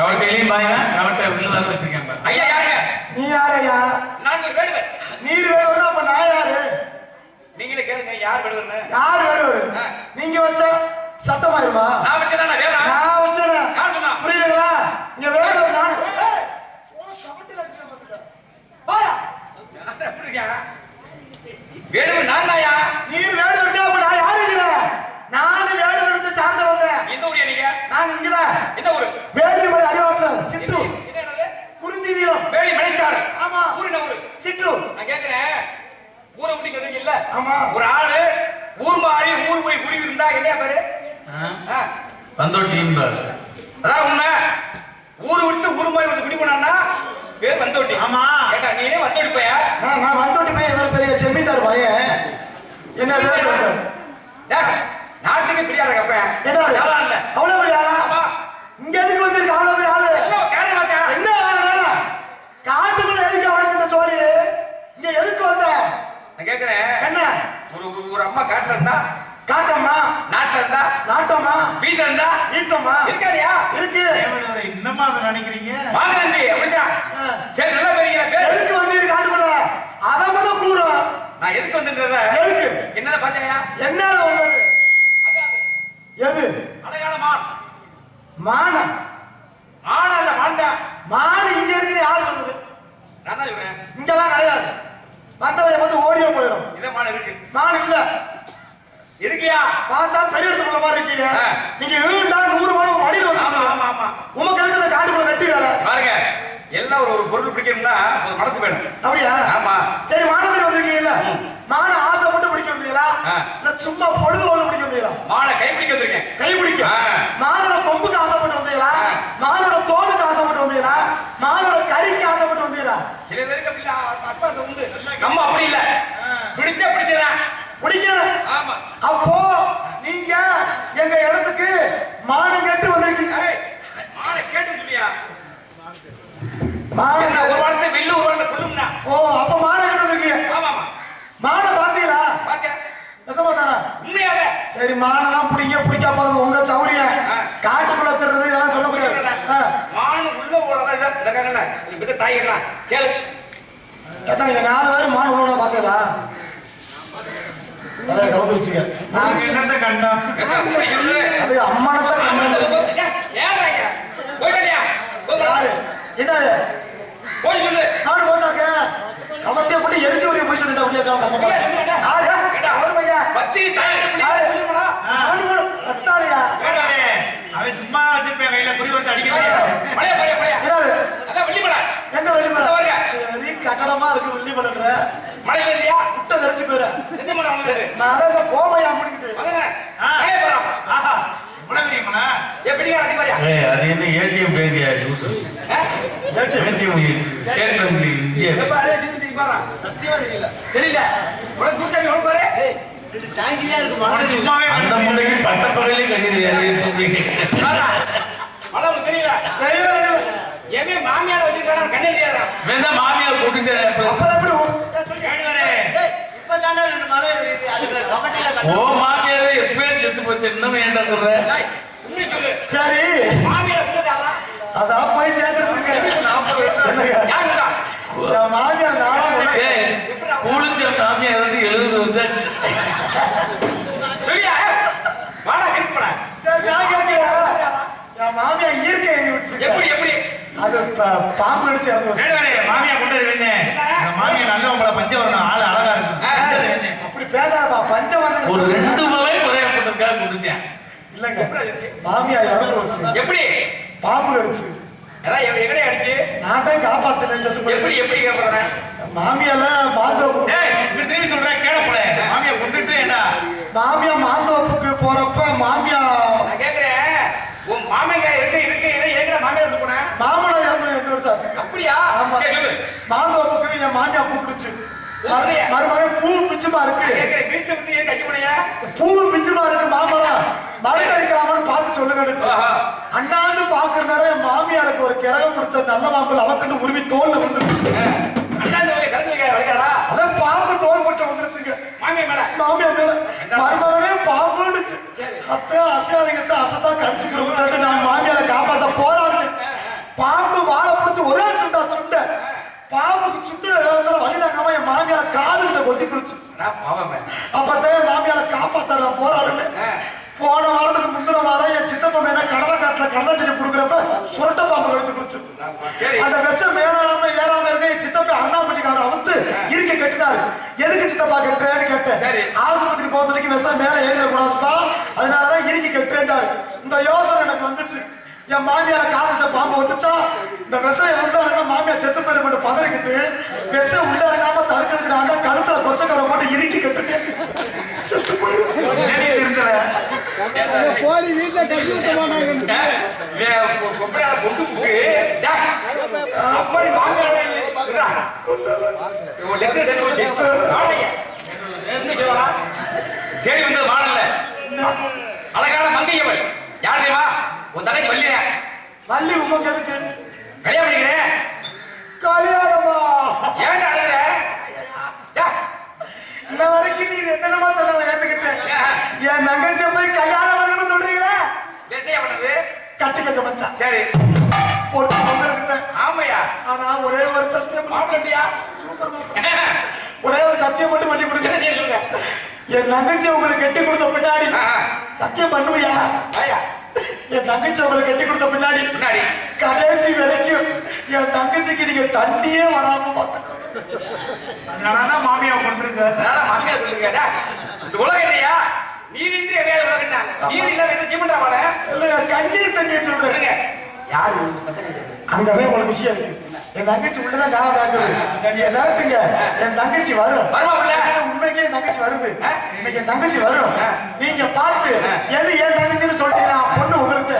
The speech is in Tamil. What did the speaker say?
கவட்டையிலையும் பாருங்க கவட்டை உள்ள வச்சிருக்கேன். ஐயா யாருங்க? நீ யாரையா நான் ஒரு வேடுவர் நீர் வேடுவர் அப்ப நான் யாரு? நீங்களே கேளுங்க யார் வேடுவர்னு? யார் வேடுவர். நீங்க வச்ச சட்டமாயிருமா நான் வச்சதான வேணா நான் வச்சேன் யார் சொன்னா புரியுதுங்களா இங்க வேடுவர் நான் ஏய், உன் கவட்டையில அடிச்சேன் பாத்துக்க. வாயா. நான் எப்படி இருக்கேன் வேடுவர் நான் தாயா நீர் வேடுவர் அப்ப நான் யாரு இருக்கிறேன் நானும் வேடுவருக்கு சார்ந்தவங்க எந்த ஊரியா நீங்க நான் இங்கதான் எந்த ஊரு வேடுமலை அடிவாரத்துல சிற்று என்ன என்னது குறிஞ்சி வீரம் வேலி மலைச்சாடு ஆமா ஊர் என்ன ஊரு சிற்று நான் கேக்குறேன் ஊரை ஆமா. ஒரு ஆளு ஊர் மாறி ஊர் போய் குடி இருந்தா என்ன பேரு பாரு. அதான் உண்மை. ஊரு விட்டு ஊர் மாறி வந்து குடி போனான்னா பேர் வந்தோட்டி. ஆமா. கேட்டா நீ ஏன் வந்தோட்டி போயா? நான் வந்துட்டு போய் இவ்வளவு பெரிய செம்மித்தார் பையன். என்ன பேர் சொல்றேன் நாட்டுக்கு பிரியாத கப்பேன் என்ன ஆளு? நல்லா இல்ல அவ்வளவு பெரிய ஆளா ஆமா இங்க எதுக்கு வந்திருக்க அவ்வளவு பெரிய ஆளு என்ன கேரள மாத்தியா என்ன ஆளு வேணும்? காட்டுக்குள்ள எதுக்கு அவனுக்கு இந்த சோழி இங்க எதுக்கு வந்த நான் கேக்குறேன் என்ன ஒரு அம்மா காட்டுல இருந்தா காட்டம்மா. நாட்டுல இருந்தா நாட்டம்மா. வீட்டுல இருந்தா ஈட்டம்மா இருக்காதியா இருக்கு இன்னமா அதை நினைக்கிறீங்க? வாங்க தம்பி அப்படியா. சரி நல்லா பெரிய பேர். எதுக்கு வந்திருக்கு காட்டுக்குள்ள? அத முதல் கூறும் நான் எதுக்கு வந்துன்றத எதுக்கு? என்னத பாத்தியா என்ன வந்தது? எது? அடையாள மான். மானம் மான் அல்ல மான்டா மான் இங்க இருக்குன்னு யார் சொல்லுது நான் தான் சொல்றேன் இங்கெல்லாம் கிடையாது வந்தவன் வந்து ஓடியே போயிடும் இருக்கு? இல்ல. இருக்கியா? பார்த்தா பெரிய இடத்துல உள்ள மாதிரி இருக்கீங்க. நீங்க நூறு மணி மடியில் ஆமா வந்து ஆமா ஆமா உமக்கு இந்த காட்டுக்குள்ள வெட்டி வேலை? பாருங்க எல்லாம் ஒரு ஒரு பொருள் பிடிக்கணும்னா ஒரு மனசு வேணும். அப்படியா? ஆமா. சரி மானத்துக்கு வந்திருக்கீங்கல்ல. மான ஆசைப்பட்டு பிடிக்க வந்தீங்களா. இல்ல சும்மா பொழுது போல பிடிக்க வந்தீங்களா? மானை கை பிடிக்க வந்திருக்கேன். கை பிடிக்க. மானோட கொம்புக்கு ஆசைப்பட்டு வந்தீங்களா ஆ. மானோட தோலுக்கு ஆசைப்பட்டு வந்தீங்களா மானோட கறிக்கு ஆசைப்பட்டு வந்தீங்களா சில பேருக்கு அப்படி இல்ல, அப்பாசம் உண்டு நம்ம அப்படி இல்ல பிடிச்சா பிடிச்சதான் பிடிக்கணும் ஆமா அப்போ நீங்க எங்க இடத்துக்கு மானம் கட்டு வந்திருக்கீங்க ஏய், மானை கேட்டு சொல்லியா மானம் ஒரு வாரத்தை வெள்ளு ஒரு வாரத்தை கொள்ளும்னா ஓ அப்ப மானம் கட்டு வந்திருக்கீங்க ஆமா மானம் பாத்தீங்களா பாத்தியா நெசமா தானே? உண்மையாவே? சரி மானெல்லாம் பிடிங்க பிடிக்காம போகுது. உங்க சௌரியம். காட்டுக்குள்ள திருறது இதெல்லாம் சொல்ல முடியாது. மானு உள்ள இதான் இந்த பெத்த தாயிடலாம் கேளு. எத்தனை நாலு பேரும் மான் உள்ள பாத்தீங்களா அதான் கவுந்துருச்சுங்க நாங்க என்னத்த கண்டோம்? என்ன அது கண்டது. ஏன்றாங்க போய் சொல்லு. நானும் போசாக்க கமட்டிய போட்டு எரிஞ்சு ஒரு போய் சொல்லிட்டு அப்படியே பையன்? பத்தி பத்தாதையா. அவன் சும்மா வச்சிருப்பேன் கையில குறி வந்து அடிக்கிறான் எங்க வெளிமலை கட்டடமா இருக்கு வெளிமலைன்ற மழை இல்லையா முட்டை தெரிச்சு போயிரு. செஞ்ச மலை வந்தது மழை போமையா முடிக்கிட்டு. ஆ. மழைய போறான் ஆஹா. இவ்வளவு தெரியுமா எப்படி அடி மாதிரியா ஏய், அது என்ன ATM பேங்கியா juice ATM. State bank India. எப்ப அடே சத்தியமா தெரியல. தெரியல. பாரு? டாங்கியா இருக்கு சும்மாவே அந்த முறைக்கு பட்ட பகலே கண்ணி தெரியாது பாரா. மழை தெரியல. தெரியல எவன் மாமியார் வச்சிருக்காங்க கண்ணே தெரியாதா வேணா மாமியார் கூட்டிட்டு அப்புறம் ஓ மாமியார் எப்பயே செத்து போச்சு. இன்னும் ஏன்டா சொல்ற? சரி. அதான் போய் என் மாமியார் குளிச்ச மாமியார் வந்து எழுபது வருஷம் ஆச்சு. சொல்லியா வாடா கிரிக்கு போல சரி நான் கேட்கிறேன். மாமியார் இயற்கை எழுதி விட்டுச்சு எப்படி எப்படி? அது ப- பாம்பு அடிச்சு இறந்து வச்சு. கேடுவரே மாமியா கொண்டது வேண்டேன் இந்த மாமியா நல்லவங்கள பஞ்சவரணம் ஆளு அழகா இருக்கு. அப்படி பேசாதப்பா பஞ்சவர்ணம். ஒரு ரெண்டு மலை குறையப்பட்டிருக்கா கொடுத்தேன் இல்லங்க? மாமியார் இறந்து வச்சு எப்படி? பாம்பு கடிச்சு அதான் எவ- எங்கடே அடிச்சு? நான் தான் காப்பாத்தினேன் செத்து எப்படி எப்படி கேட்பறேன் மாமியால மாந்தோப்பு ஏய் இப்படி திரும்பி சொல்றேன் கேட போல மாமியா கொண்டுட்டு ஏண்டா மாமியா மாந்தோப்புக்கு போறப்ப மாமியா நான் கேக்குறேன் உன் மாமங்க இருக்க இருக்க எங்கடா மாமியார் விட்டு போன மாமனார் அப்படியா? ஆமா. சொல்லு. மாந்தோப்புக்கு என் மாமியா கூப்பிடுச்சு? மறுபடியும் பூ பிச்சுமா இருக்கு. வீட்டுல விட்டு ஏன் பூ பிச்சுமா இருக்கு மாமரம் மருந்து அடிக்கலாமான்னு பார்த்து சொல்லுங்க ஆஹா. அண்ணாந்து பாக்குற நேரம் என் மாமியாருக்கு ஒரு கிரகம் பிடிச்ச நல்ல மாப்பிள்ள அவக்கண்டு உருவி தோல்ல வளைக்கிறா அதான் பாம்பு தோல் போட்டு விழுந்துருச்சுங்க. மாமியா மேல. மாமியார் மேல. மருமகனே பாம்புடுச்சு அத்தை அசையாதீங்கத்தை அசத்தா கடிச்சுக்கிட்டு நான் மாமியாரை காப்பாத்த போராடுறேன் பாம்பு வாழை பிடிச்சு ஒரே சுண்டா சுண்ட. பாம்புக்கு சுண்டுற வேகத்துல வழி தாங்காம என் மாமியார காதுகிட்ட கொத்தி பிடிச்சு என் மாமியார காப்பாத்த நான் போராடுனேன் ஆ. போன வாரத்துக்கு முந்தின வாரம் என் சித்தப்பா மேல கடலை காட்டுல கடலை செடி கொடுக்குறப்ப சுரட்ட பாம்பு கடிச்சு பிடிச்சு. அந்த விஷம் மேலாம ஏறாம இருக்க என் சித்தப்பா அண்ணாப்பட்டிக்காரர் அவுத்து இருக்க கட்டினாரு எதுக்கு சித்தப்பா கட்டுறேன்னு கேட்டேன். ஆஸ்பத்திரி போக வரைக்கும் விஷம் மேல ஏறிடக்கூடாதுப்பா அதனாலதான் இறுக்கி கட்டுறேன்டாரு. இந்த யோசனை எனக்கு வந்துச்சு. என் மாமியார காதுகிட்ட பாம்பு வந்துச்சா இந்த விஷம் இருந்தாருன்னா மாமியார் செத்து போயிரு மட்டும் பதறிக்கிட்டு விஷம் உள்ள இறங்காம தடுக்கிறதுக்கு நான் கழுத்துல கொச்சக்கரை போட்டு இறுக்கி கட்டுட்டேன். செத்து போயிருச்சு கோழி வீட்டுல கட்டி விட்ட புக்கு அப்படி மாமியார் தேடி வந்தது மாடல்ல அழகான மங்கையவள் யார் தெரியுமா உன் தங்கச்சி வள்ளிய வள்ளி உமக்கு எதுக்கு? கல்யாணம் பண்ணிக்கிறேன் கல்யாணமா? ஏன்டா அழுகுற? இந்த வரைக்கும் நீங்க என்னென்னமா சொன்னால ஏத்துக்கிட்டேன் என் தங்கச்சி போய் கல்யாணம் பண்ணணும்னு சொல்றீங்களே? என்னய்யா பண்ணது? கட்டி கட்ட மச்சான் சரி. போட்டு ஆமையா? ஆனா ஒரே ஒரு சத்தியம் மாப்பிள்ளையா சூப்பர். ஒரே ஒரு சத்தியம் மட்டும் பண்ணி என்ன கொடுங்க செய்ய சொல்லுங்க? என் தங்கச்சி உங்களுக்கு கட்டி கொடுத்த பின்னாடி. சத்தியம் பண்ணுவியா? வாயா என் தங்கச்சி உங்களுக்கு கட்டி கொடுத்த பின்னாடி. முன்னாடி கடைசி வரைக்கும் என் தங்கச்சிக்கு நீங்க தண்ணியே வராம அதனாலதான் மாமியா அதனால மாமியார் சொல்லுங்க இந்த உலகம் இல்லையா நீர் இன்றி எவையாவது உலகம் நீர் இல்லாம என்ன ஜீவன் போல இல்ல கண்ணீர் தண்ணியை சொல்றேன் யாரு? அங்கதான் உங்களுக்கு விஷயம் இருக்கு. என் தங்கச்சி உள்ளதான் காவ நீங்க நேரத்துங்க என் தங்கச்சி வரும்? உண்மைக்கே என் தங்கச்சி வருது? இன்னைக்கு என் தங்கச்சி வரும். நீங்க பார்த்து எது என் தங்கச்சின்னு சொல்லிட்டீங்கன்னா பொண்ணு உங்களுக்கு.